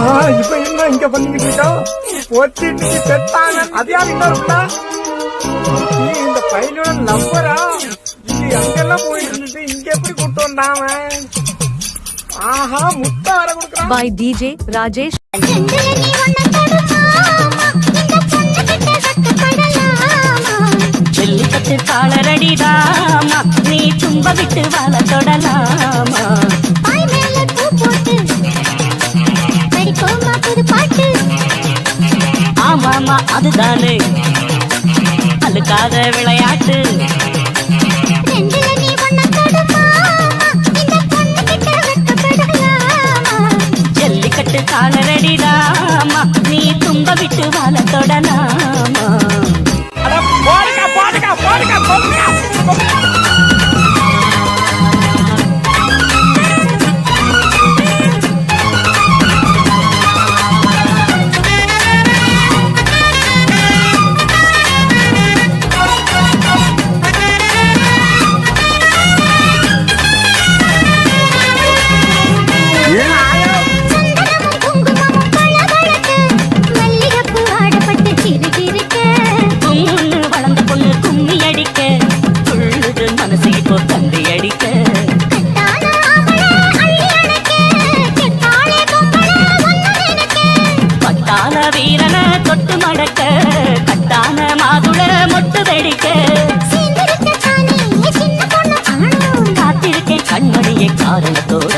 ஆ, இப்ப என்ன இங்க பண்ணிக்கிட்டு இருக்கோம் ஒத்திட்டு செத்தாங்க அது யார் இன்னொரு பிள்ளை? நீ இந்த பையனோட நம்பரா இது அங்கெல்லாம் போயிட்டு இருந்துட்டு இங்க எப்படி கூட்டு வந்தாம ஆஹா முட்டை வர கொடுக்குறான் by DJ Rajesh. காலரடிதாமா நீ தும்ப விட்டு வாழ தொடலாமா? ஆமாமா அதுதானே. அழுக்காத விளையாட்டு. காரணத்தோட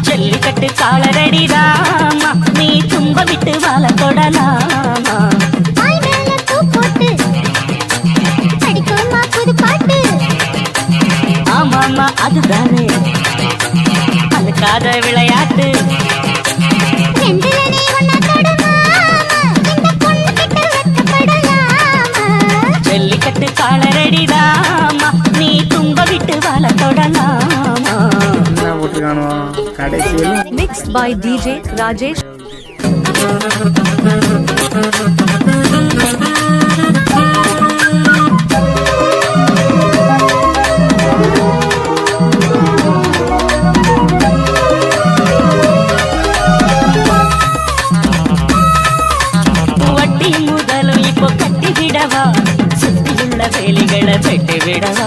ஜல்லிக்கட்டு காலரடிதாமா நீ தும்ப விட்டு வாழ தொடலாமா? ஆமாமா அதுதானே. அழுக்காத మిక్స్ బై డీజే రాజేష్ ಮೊದಲು ಇಪ್ಪ ಕಟ್ಟಿ ಬಿಡವಾ ಸುತ್ತಿಯುಳ್ಳ ಬೇಲಿಗಳ ಪೆಟ್ಟಿ ಬಿಡವಾ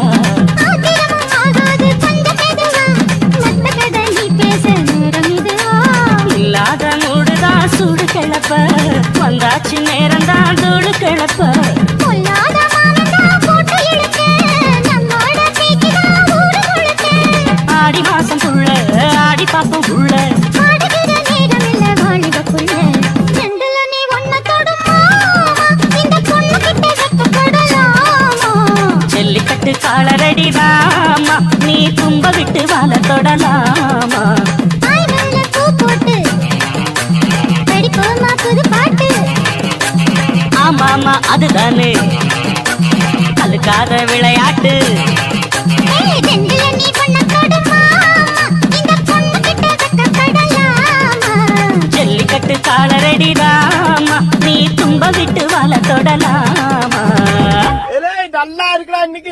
கிளப்ப. வந்தாச்சு நேரம் தான் தூள் கிளப்ப. ஆடி மாசம் புள்ள ஆடி பாப்பம் புள்ள. ஜல்லிக்கட்டு காலரடிதாமா நீ தும்ப விட்டு வாழ தொடலாமா? ஆமா அதுதானே. கலுக்காத விளையாட்டு. ஜல்லிக்கட்டு காலரடி ராமா நீ தும்ப விட்டு வாழ தொடலாமா? நல்லா இருக்கா இன்னைக்கு